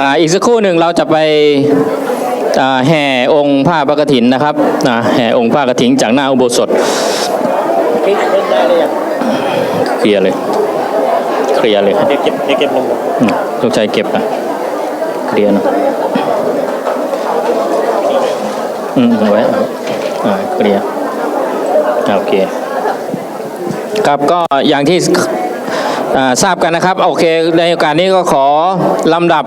อ่าอีกสักครู่หนึ่งเราจะไปอ่าแห่องค์ผ้าประกฐินนะครับอ่าแห่องค์ผ้ากฐินจากหน้าอุโบสถเล่นได้เลยยังเคลียร์เลยเคลียร์เลยครับเดี๋ยวเก็บเดี๋ยวเก็บลงอืมต้องใช้เก็บอะเคลียร์นะอืมเอาไว้เอาอ่าเคลียร์อ่าโอเคครับก็อย่างที่อ่า ทราบกันนะครับ โอเค ในโอกาสนี้ก็ขอลำดับ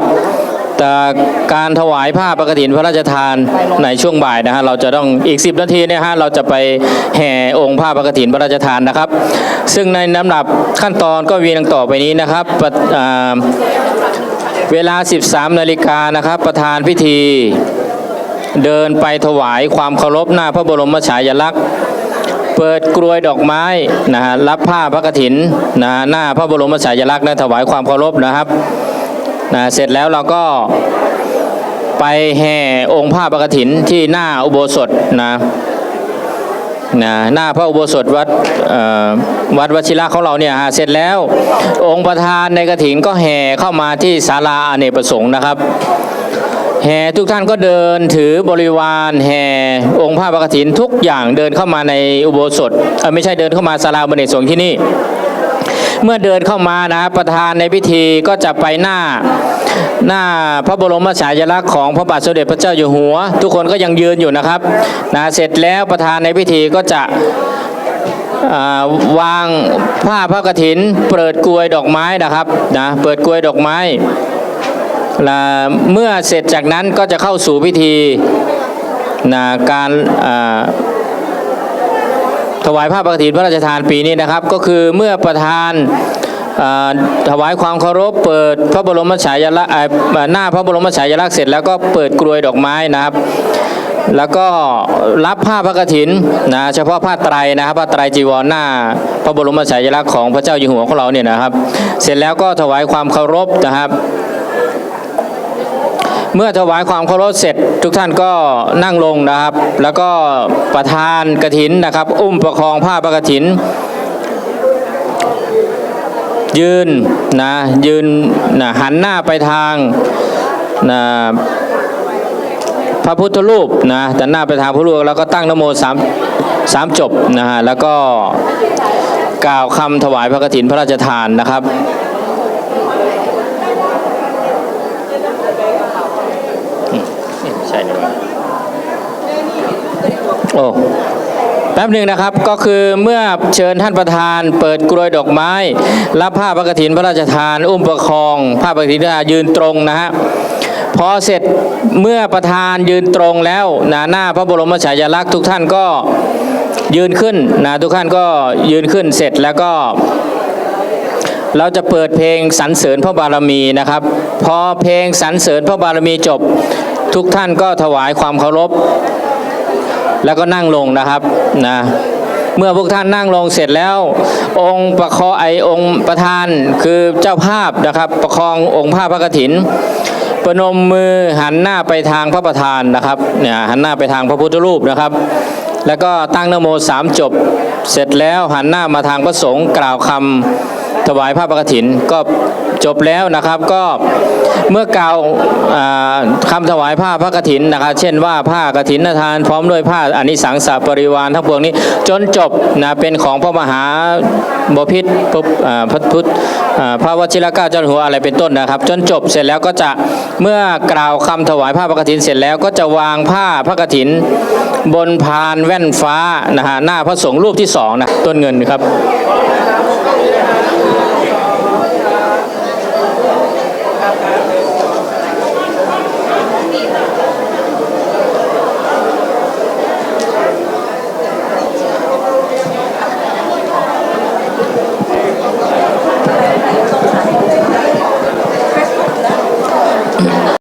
การถวายผ้าประกฐินพระราชทานในช่วงบ่ายนะฮะเราจะต้องอีก 10 นาทีเนยฮะเราจะไปแห่องค์ผ้าประกฐินพระราชทานนะครับ ซึ่งในลำดับขั้นตอนก็มีดังต่อไปนี้นะครับเวลา 13 นาฬิกานะครับ ประธานพิธีเดินไปถวายความเคารพหน้าพระบรมฉายาลักษณ์ เปิดกรวยดอกไม้นะฮะรับผ้าพระกฐินนะหน้าพระบรมฉายาลักษณ์นะถวายความเคารพนะครับนะเสร็จแล้วเราก็ไปแห่องค์ผ้าพระกฐินที่หน้าอุโบสถนะนะหน้าพระอุโบสถวัดวัดวชิระของเราเนี่ยฮะเสร็จแล้วองค์ประธานในกฐินก็แห่เข้ามาที่ศาลาอเนกประสงค์นะครับ แห่ทุกท่านก็เดินถือบริวารแห่องค์พระประกฐินทุกอย่างเดินเข้ามาในอุโบสถไม่ใช่เดินเข้ามาศาลาบเนกสงฆ์ที่นี่ เมื่อเดินเข้ามานะประธานในพิธีก็จะไปหน้าหน้าพระบรมฉายาลักษณ์ของพระบาทสมเด็จพระเจ้าอยู่หัว ทุกคนก็ยังยืนอยู่นะครับนะเสร็จแล้วประธานในพิธีก็จะวางผ้าพระกฐิน เปิดกลวยดอกไม้นะครับนะเปิดกลวยดอกไม้ และเมื่อเสร็จจากนั้นก็จะเข้าสู่พิธีนะการถวายผ้าปกฐินพระราชทานปีนี้นะครับ ก็คือเมื่อประธานาถวายความเคารพเปิดพระบรมฉายาลักษณ์อ่าหน้าพระบรมฉายาลักษณ์เสร็จแล้วก็เปิดกลวยดอกไม้นะครับ แล้วก็รับผ้าพระกฐินนะเฉพาะผ้าไตรนะครับผ้าไตรจีวรหน้า พระบรมฉายาลักษณ์ของพระเจ้าอยู่หัวของเราเนี่ยนะครับ เสร็จแล้วก็ถวายความเคารพนะครับ เมื่อถวายความเคารพเสร็จ ทุกท่านก็นั่งลงนะครับ แล้วก็ประธานกฐินนะครับ อุ้มประคองผ้าประกฐิน ยืนนะยืนนะหันหน้าไปทางนะพระพุทธรูปนะแต่หน้าไปทางพระรูปแล้วก็ตั้งนโมสามสามจบนะฮะแล้วก็กล่าวคำถวายพระกฐินพระราชทานนะครับ ใช่นี่ว่าโอ้แป๊บหนึ่งนะครับก็คือเมื่อเชิญท่านประธาน เปิดกรวยดอกไม้ รับผ้าพระกฐินพระราชทาน อุ้มประคองผ้าพระกฐินพระราชทานยืนตรงนะฮะพอเสร็จเมื่อประธานยืนตรงแล้วนะหน้าพระบรมฉายาลักษณ์ทุกท่านก็ยืนขึ้นนะทุกท่านก็ยืนขึ้นเสร็จแล้วก็ เราจะเปิดเพลงสรรเสริญพระบารมีนะครับ พอเพลงสรรเสริญพระบารมีจบ ทุกท่านก็ถวายความเคารพ แล้วก็นั่งลงนะครับนะเมื่อพวกท่านนั่งลงเสร็จแล้ว องค์ประคอไอองค์ประธานคือเจ้าภาพนะครับ ประคององค์ผ้าพระกฐิน ประนมมือหันหน้าไปทางพระประธานนะครับเนี่ยหันหน้าไปทางพระพุทธรูปนะครับ แล้วก็ตั้งนโมสามจบเสร็จแล้วหันหน้ามาทางพระสงฆ์กล่าวคำถวายผ้าประกฐินก็จบแล้วนะครับก็ เมื่อกล่าวอ่าคำถวายผ้าพระกฐินนะครับเช่นว่าผ้ากฐินทานพร้อมด้วยผ้าอนิสังสาปริวารทั้งปวงนี้จนจบนะเป็นของพระมหาบพิตรพระพระพุทธพระวชิรเกล้าเจ้าหัวอะไรเป็นต้นนะครับ จนจบเสร็จแล้วก็จะเมื่อกล่าวคำถวายผ้าพระกฐินเสร็จแล้วก็จะวางผ้าพระกฐิน บนพานแว่นฟ้านะฮะหน้าพระสงฆ์รูปที่สองนะต้นเงินครับ